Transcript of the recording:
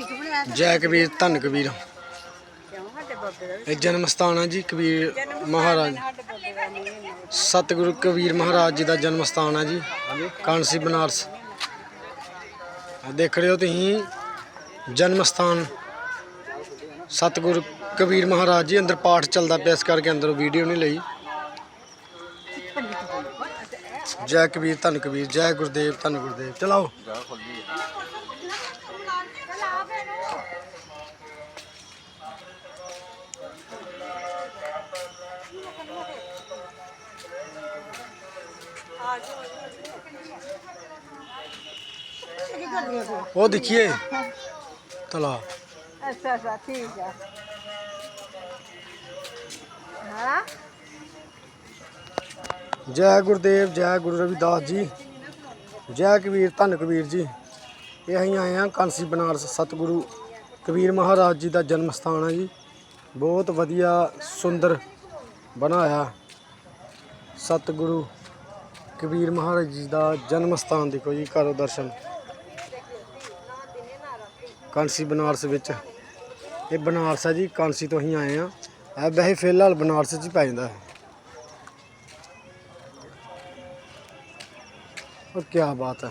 ਠੀਕ ਬਣਾਇਆ ਜੈ ਕਬੀਰ ਧੰਨ ਕਬੀਰ। ਕਿਉਂ? ਸਾਡੇ ਬਾਬੇ ਦਾ ਇਹ ਜਨਮ ਸਥਾਨ ਹੈ ਜੀ ਕਬੀਰ ਮਹਾਰਾਜ। ਸਾਡੇ ਬਾਬੇ ਦਾ ਨਹੀਂ ਹੈ। ਸਤਿਗੁਰੂ ਕਬੀਰ ਮਹਾਰਾਜ ਜੀ ਦਾ ਜਨਮ ਸਥਾਨ ਹੈ ਜੀ ਕਾਂਸੀ ਬਨਾਰਸ। ਆਹ ਦੇਖ ਰਹੇ ਹੋ ਤੁਸੀਂ ਜਨਮ ਸਥਾਨ। ਸਤਿਗੁਰੂ ਕਬੀਰ ਮਹਾਰਾਜ ਜੀ ਅੰਦਰ ਪਾਠ ਚੱਲਦਾ ਪਿਆ ਇਸ ਕਰਕੇ ਅੰਦਰੋਂ ਵੀਡੀਓ ਨਹੀਂ ਲਈ। ਜੈ ਕਬੀਰ ਧੰਨ ਕਬੀਰ ਜੈ ਗੁਰਦੇਵ ਧੰਨ ਗੁਰਦੇਵ। ਚਲਾਓ। ਉਹ ਦੇਖिए ਤਲਾ। ਅੱਛਾ ਅੱਛਾ ਠੀਕ ਆ। ਹਾਂ। ਜੈ ਗੁਰਦੇਵ ਜੈ ਗੁਰੂ ਰਵਿਦਾਸ ਜੀ ਜੈ ਕਬੀਰ ਧੰਨ ਕਬੀਰ ਜੀ। ਇਹ ਅਸੀਂ ਆਏ ਹਾਂ ਕਾਂਸੀ ਬਨਾਰਸ ਸਤਿਗੁਰੂ ਕਬੀਰ ਮਹਾਰਾਜ ਜੀ ਦਾ ਜਨਮ ਸਥਾਨ ਹੈ ਜੀ। ਬਹੁਤ ਵਧੀਆ ਸੁੰਦਰ ਬਣਾਇਆ ਸਤਿਗੁਰੂ ਕਬੀਰ ਮਹਾਰਾਜ ਜੀ ਦਾ ਜਨਮ ਸਥਾਨ ਦੇਖੋ ਜੀ ਕਰੋ ਦਰਸ਼ਨ। ਕਾਂਸੀ ਬਨਾਰਸ ਵਿੱਚ। ਇਹ ਬਨਾਰਸ ਹੈ ਜੀ, ਕਾਂਸੀ ਤੋਂ ਹੀ ਆਏ ਆ। ਆ ਵੈਸੇ ਫਿਲਹਾਲ ਬਨਾਰਸ 'ਚ ਹੀ ਪੈ ਜਾਂਦਾ। ਹੈ ਔਰ ਕੀ ਬਾਤ ਹੈ